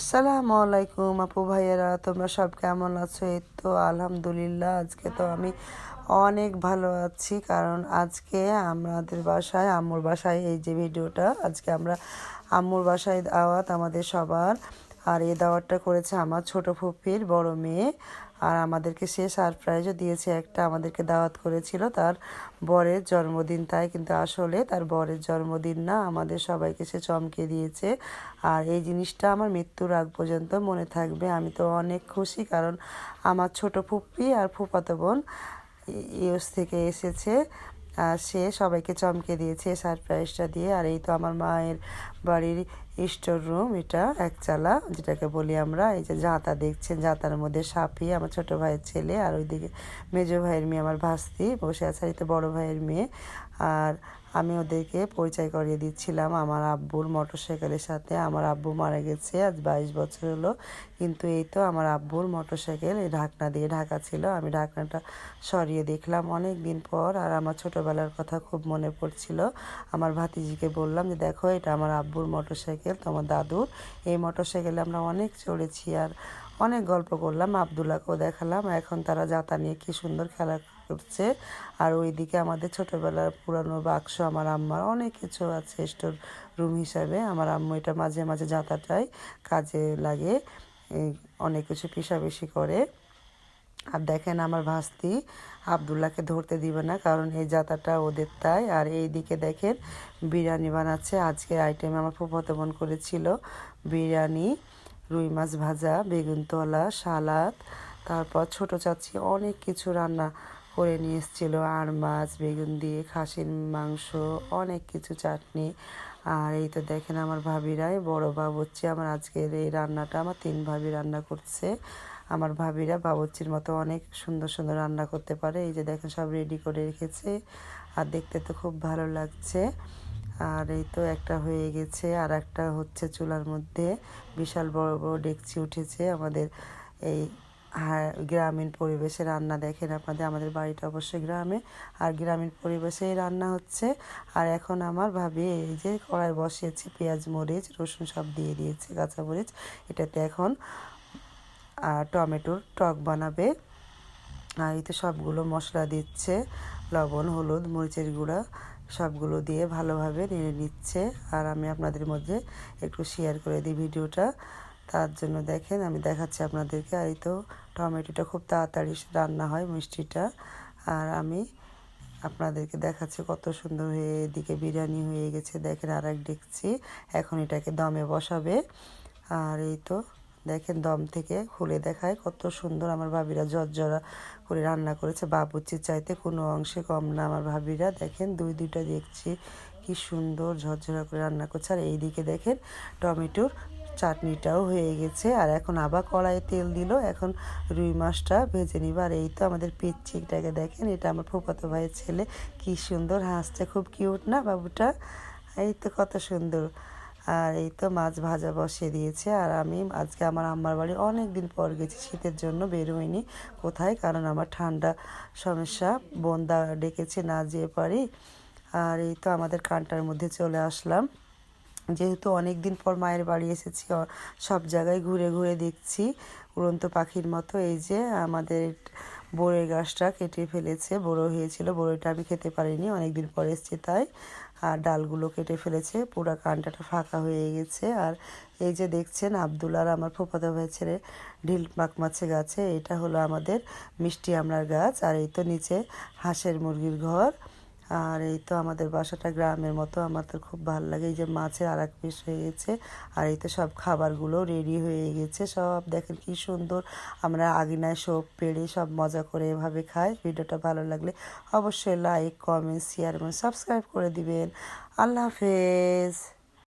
আসসালামু আলাইকুম আপু ভাইয়েরা, তোমরা সব কেমন আছো? এই তো আলহামদুলিল্লাহ, আজকে তো আমি অনেক ভালো আছি, কারণ আজকে আমাদের বাসায়, আম্মুর বাসায় এই যে ভিডিওটা, আজকে আমরা আম্মুর বাসায় দাওয়াত আমাদের সবার আর এই দাওয়াতটা করেছে আমার ছোট ফুপির বড় মেয়ে। আর আমাদেরকে সে সারপ্রাইজও দিয়েছে, একটা আমাদেরকে দাওয়াত করেছিল তার বরের জন্মদিন। তাই কিন্তু আসলে তার বরের জন্মদিন না, আমাদের সবাইকে সে চমকে দিয়েছে। আর এই জিনিসটা আমার মৃত্যুর আগ পর্যন্ত মনে থাকবে। আমি তো অনেক খুশি কারণ আমার ছোট ফুপ্পি আর ফুপাতো বোন ইউএস থেকে এসেছে। আর সে সবাইকে চমকে দিয়েছে সারপ্রাইজটা দিয়ে। আর এই তো আমার মায়ের বাড়ির স্টোর রুম, এটা একচালা যেটাকে বলি আমরা। এই যে জাঁতা দেখছেন, জাঁতার মধ্যে সাপি, আমার ছোট ভাইয়ের ছেলে, আর ওইদিকে মেজো ভাইয়ের মেয়ে, আমার ভাস্তি, বসে আছে আর বড়ো ভাইয়ের মেয়ে। আর আমি ওদেরকে পরিচয় করিয়ে দিচ্ছিলাম আমার আব্বুর মোটরসাইকেলের সাথে। আমার আব্বু মারা গেছে, আজ বাইশ বছর হলো। কিন্তু এই তো আমার আব্বুর মোটরসাইকেল এই ঢাকনা দিয়ে ঢাকা ছিল। আমি ঢাকনাটা সরিয়ে দেখলাম অনেক দিন পর, আর আমার ছোটোবেলার কথা খুব মনে পড়ছিল। আমার ভাতিজিকে বললাম যে, দেখো, এটা আমার আব্বুর মোটরসাইকেল। তোমার দাদুর। এই মোটরসাইকেলে আমরা অনেক চড়েছি আর অনেক গল্প করলাম আবদুল্লাকেও দেখালাম। এখন তারা যাতা নিয়ে কি সুন্দর খেলা করছে। আর ওইদিকে আমাদের ছোটোবেলার পুরানো বাক্স আমার আম্মার অনেক কিছু আছে স্টোর রুম হিসাবে। আমার আম্মু এটা মাঝে মাঝে যাতাটাই কাজে লাগে অনেক কিছু পিসাপিসি করে। আর দেখেন আমার ভাস্তি আবদুল্লাহকে ধরতে দিবে না, কারণ এই জাতাটা ওদের তাই। আর এই দিকে দেখেন বিরিয়ানি বানাচ্ছে। আজকের আইটেম আমার ফুফাতো বোন করেছিল বিরিয়ানি, রুই মাছ ভাজা, বেগুন তলা, সালাদ, তারপর ছোট চাচি অনেক কিছু রান্না করে নিয়ে এসেছিল। আর মাছ, বেগুন দিয়ে খাসির মাংস, অনেক কিছু চাটনি। আর এই তো দেখেন আমার ভাবিরাই, বড় বাবুচ্ছি আমার আজকের এই রান্নাটা আমার তিন ভাবি রান্না করছে। আমার ভাবিরা বাবুচ্চির মতো অনেক সুন্দর সুন্দর রান্না করতে পারে। এই যে দেখেন সব রেডি করে রেখেছে। আর দেখতে তো খুব ভালো লাগছে। আর এই তো একটা হয়ে গেছে। আর একটা হচ্ছে চুলার মধ্যে বিশাল বড় বড় ডেকচি উঠেছে। আমাদের এই গ্রামীণ পরিবেশে রান্না দেখেন আপনাদের। আমাদের বাড়িটা অবশ্যই গ্রামে। আর গ্রামীণ পরিবেশে রান্না হচ্ছে। আর এখন আমার ভাবি এই যে কড়াই বসিয়েছি, পেঁয়াজ, মরিচ, রসুন সব দিয়ে দিয়েছে কাঁচা মরিচ এটাতে এখন টমেটোর টক বানাবে। আর এই তো সবগুলো মশলা দিচ্ছে, লবণ, হলুদ, মরিচের গুঁড়া, সবগুলো দিয়ে ভালোভাবে নেড়ে নিচ্ছে। আর আমি আপনাদের মধ্যে একটু শেয়ার করে দিই ভিডিওটা। তার জন্য দেখেন, আমি দেখাচ্ছি আপনাদেরকে। আর এই তো টমেটোটা খুব তাড়াতাড়ি রান্না হয় মিষ্টিটা। আর আমি আপনাদেরকে দেখাচ্ছি কত সুন্দর হয়ে এদিকে বিরিয়ানি হয়ে গেছে। দেখেন আর এক দেখছি, এখন এটাকে দমে বসাবে। আর এই তো দেখেন দম থেকে খুলে দেখায় কত সুন্দর আমার ভাবিরা জর্জরা করে রান্না করেছে। বাবুচির চাইতে কোনো অংশে কম না আমার ভাবিরা। দেখেন দুই দুইটা দেখছি কি সুন্দর ঝরঝরা করে রান্না করছে। আর এইদিকে দেখেন টমেটোর চাটনিটাও হয়ে গেছে। আর এখন আবার কড়াইয়ে তেল দিল। এখন রুই মাছটা ভেজে নিব। আর এই তো আমাদের পিচ্চিকটাকে দেখেন। এটা আমার ফুপাতো ভাইয়ের ছেলে। কি সুন্দর হাসছে। খুব কিউট না বাবুটা? এই তো কত সুন্দর। আর এই তো মাছ ভাজা বসিয়ে দিয়েছে। আর আমি আজকে আমার আম্মার বাড়ি অনেক দিন পর গেছি, শীতের জন্য বের হইনি কোথায়, কারণ আমার ঠান্ডা সমস্যা, বন্দা ডেকেছে না যেয়ে পারি। আর এই তো আমাদের কান্টার মধ্যে চলে আসলাম। যেহেতু অনেক দিন পর মায়ের বাড়ি এসেছি সব জায়গায় ঘুরে ঘুরে দেখছি। উড়ন্ত পাখির মতো এই যে আমাদের বড়ের গাছটা কেটে ফেলেছে, বড়ো হয়েছিল। বড়োটা আমি খেতে পারিনি অনেক দিন পর এসেছি তাই। আর ডালগুলো কেটে ফেলেছে, পুরো কানটাটা ফাঁকা হয়ে গেছে। আর এই যে দেখছেন, আবদুল আর আমার ফোপাতো ভাই ছেড়ে ঢিল মাছে গাছে, এটা হলো আমাদের মিষ্টি আমড়ার গাছ। আর এই তো নিচে হাঁসের মুরগির ঘর। আর এই তো আমাদের বাসাটা গ্রামের মতো, আমার তো খুব ভালো লাগে। এই যে মাছের আর এক পিস হয়ে গেছে, আর এই তো সব খাবারগুলো রেডি হয়ে গেছে। সব দেখেন কি সুন্দর, আমরা আগিনায় সব পেড়ে সব মজা করে এভাবে খাই। ভিডিওটা ভালো লাগলে অবশ্যই লাইক কমেন্ট শেয়ার এবং সাবস্ক্রাইব করে দিবেন। আল্লাহ হাফেজ।